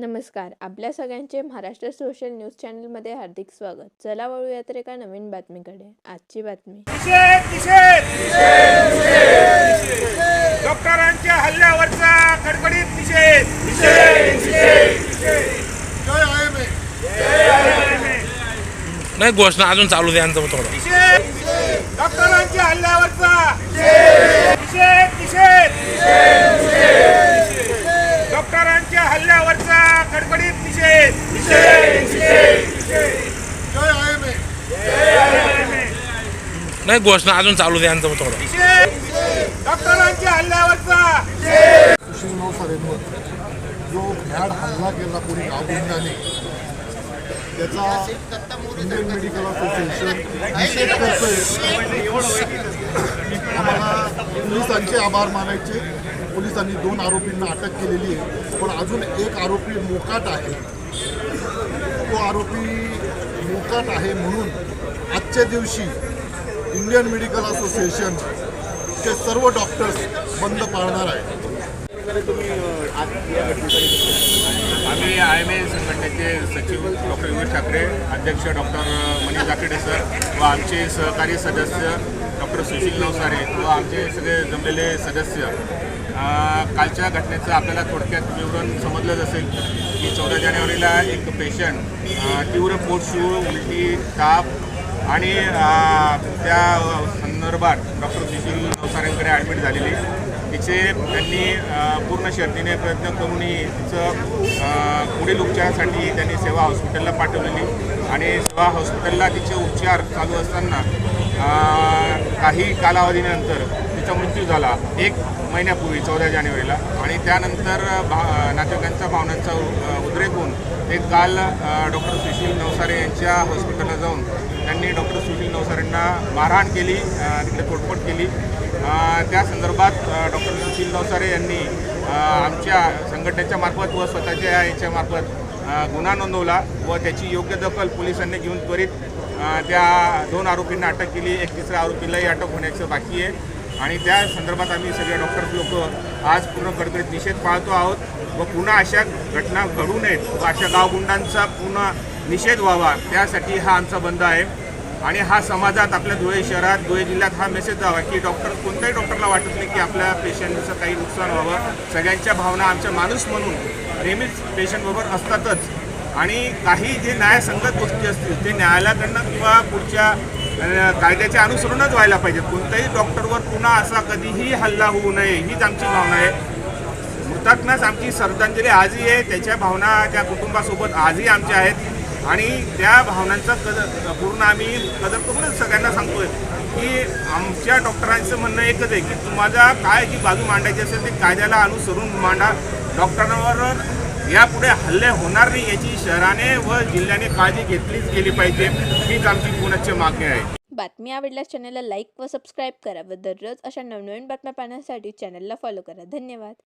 नमस्कार. आपल्या सगळ्यांचे महाराष्ट्र सोशल न्यूज चॅनलमध्ये हार्दिक स्वागत. चला वळूया तर एका नवीन बातमीकडे. आजची बातमी. डॉक्टरांच्या हल्ल्यावरचा कडकडीत निषेध. जय आय एम नाही घोषणा अजून चालू द्या यांचं थोडं. निषेध डॉक्टरांच्या हल्ल्यावरचा निषेध निषेध डॉक्टरांच्या हल्ल्यावरचा कडकडीत निषेध जय आय एम नाही घोषणा अजून चालू द्या यांचं थोडं डॉक्टरांच्या हल्ल्यावरचा. सुशील नवसारेंवर जो भ्याड हल्ला केला कोणी गावगुंडाने त्याचा इंडियन मेडिकल असोसिएशन निषेध करतोय. आम्हाला पोलिसांचे आभार मानायचे. पोलिसांनी दोन आरोपींना अटक केलेली आहे पण अजून एक आरोपी मोकाट आहे. तो आरोपी मोकाट आहे म्हणून आजच्या दिवशी इंडियन मेडिकल असोसिएशन चे सर्व डॉक्टर्स बंद पाळणार आहे आम्ही आय एम ए संघटनेचे सचिव डॉक्टर योगेश ठाकरे अध्यक्ष डॉक्टर मनीष जाकेडे सर व आमचे सहकारी सदस्य डॉक्टर सुशील नवसारे व आमचे सगळे जमलेले सदस्य कालच्या घटनेचं आपल्याला थोडक्यात विवरण समजलंच असेल की चौदा जानेवारीला एक पेशंट तीव्र पोटशूळ उलटी ताप आणि त्या संदर्भात डॉक्टर सुशील नवसाऱ्यांकडे ॲडमिट झालेली. तिचे त्यांनी पूर्ण शर्तीने प्रयत्न करूनही तिचं पुढील उपचारासाठी त्यांनी सेवा हॉस्पिटलला पाठवलेली. आणि सेवा हॉस्पिटलला तिचे उपचार चालू असताना काही कालावधीनंतर तिचा मृत्यू झाला एक महिन्यापूर्वी चौदा जानेवारीला. आणि त्यानंतर भा नातेवाईकांच्या भावनांचा उद्रेक होऊन ते काल डॉक्टर सुशील नवसारे यांच्या हॉस्पिटलला जाऊन त्यांनी डॉक्टर सुशील नवसारेंना मारहाण केली तिकडे तोडफोड केली. त्या संदर्भात डॉक्टर सुशील नवसारे यांनी आमच्या संघटनेच्या मार्फत व स्वतःच्या याच्यामार्फत गुन्हा नोंदवला व त्याची योग्य दखल पोलिसांनी घेऊन त्वरित त्या दोन आरोपींना अटक केली एक तिसऱ्या आरोपीलाही अटक होण्याचं बाकी आहे. आणि त्या संदर्भात आम्ही सगळे डॉक्टर्स लोक आज पूर्ण कडकडीत निषेध पाळतो आहोत व पुन्हा अशा घटना घडू नयेत व अशा गावगुंडांचा पुन्हा निषेध व्हावा त्यासाठी हा आमचा बंद आहे. आणि हा समाजात आपल्या धुळे शहरात धुळे जिल्ह्यात हा मेसेज जावा की डॉक्टर कोणत्याही डॉक्टरला वाटत नाही की आपल्या पेशंटचं काही नुकसान व्हावं. सगळ्यांच्या भावना आमच्या माणूस म्हणून नेहमीच पेशंटबरोबर असतातच. आणि काही जे न्यायसंगत गोष्टी असतील ते न्यायालयाकडनं किंवा पुढच्या कायद्याचे अनुसरूनच व्हायला पाहिजेत. कोणत्याही डॉक्टरवर पुन्हा असा कधीही हल्ला होऊ नये हीच आमची भावना आहे. मृतात्म्यास आमची श्रद्धांजली आजही आहे. त्याच्या भावना त्या कुटुंबासोबत आजही आमच्या आहेत. आणि त्या भावनांचा कदर पूर्ण आम्ही कदर करूनच सगळ्यांना सांगतोय की आमच्या डॉक्टरांचं म्हणणं एकच आहे की तुम्हाला काय जी बाजू मांडायची असेल ती कायद्याला अनुसरून मांडा. डॉक्टरांवर यापुढे हल्ले होणार नाही याची शहराने व जिल्ह्याने काळजी घेतलीच गेली पाहिजे. हीच आमची पुण्याची मागणी आहे. बातमी आवडल्यास चॅनलला लाईक व सबस्क्राईब करा व दररोज अशा नवनवीन बातम्या पाहण्यासाठी चॅनलला फॉलो करा. धन्यवाद.